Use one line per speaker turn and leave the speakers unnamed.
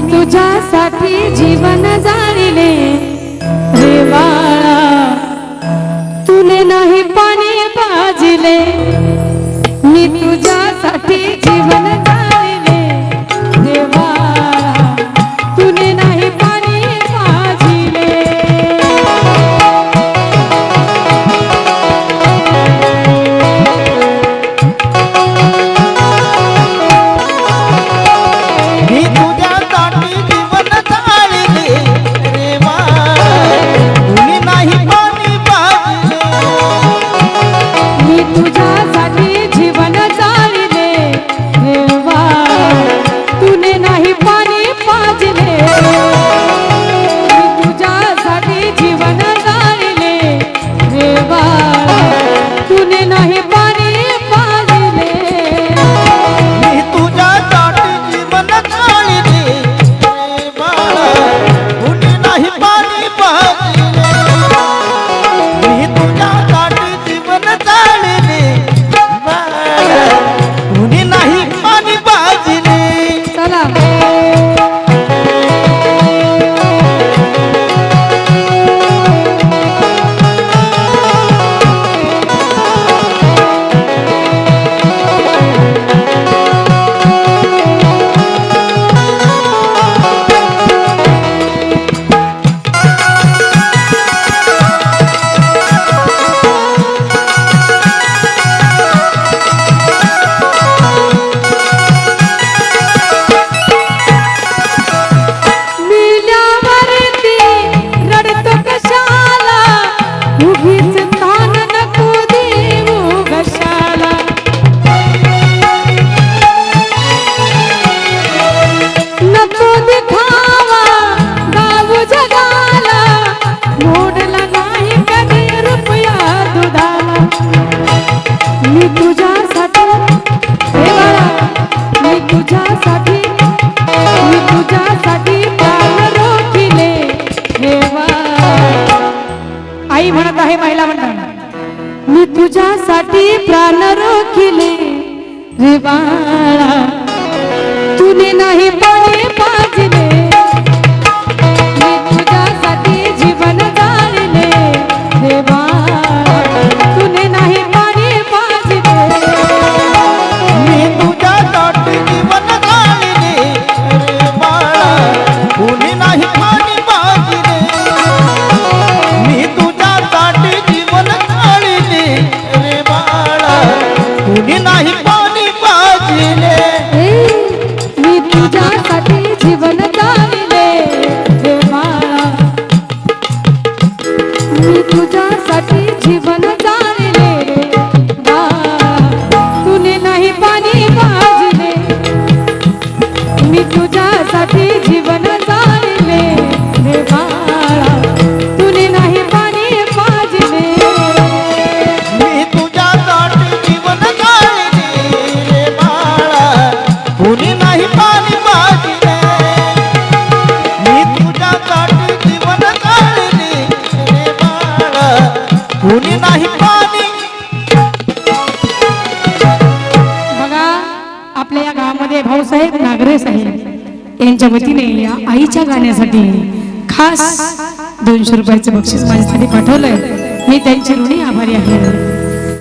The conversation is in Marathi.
मी तुझ्यासाठी जीवन जाळले. देवाळा तुले नाही पाणी पाजिले मी तुझ्यासाठी जीवन
तुझ्यासाठी मी
तुझ्यासाठी रोखिले. देवा. आई म्हणत आहे महिला म्हणतात मी तुझ्यासाठी प्राण रोखिले. रे बाळा तुने नाही नहीं भाऊसाहेब नागरे साहेब यांच्या वतीने या आईच्या गाण्यासाठी खास दोनशे रुपयाचं बक्षीस माझ्यासाठी पाठवलंय. मी त्यांची ऋणी आभारी आहे.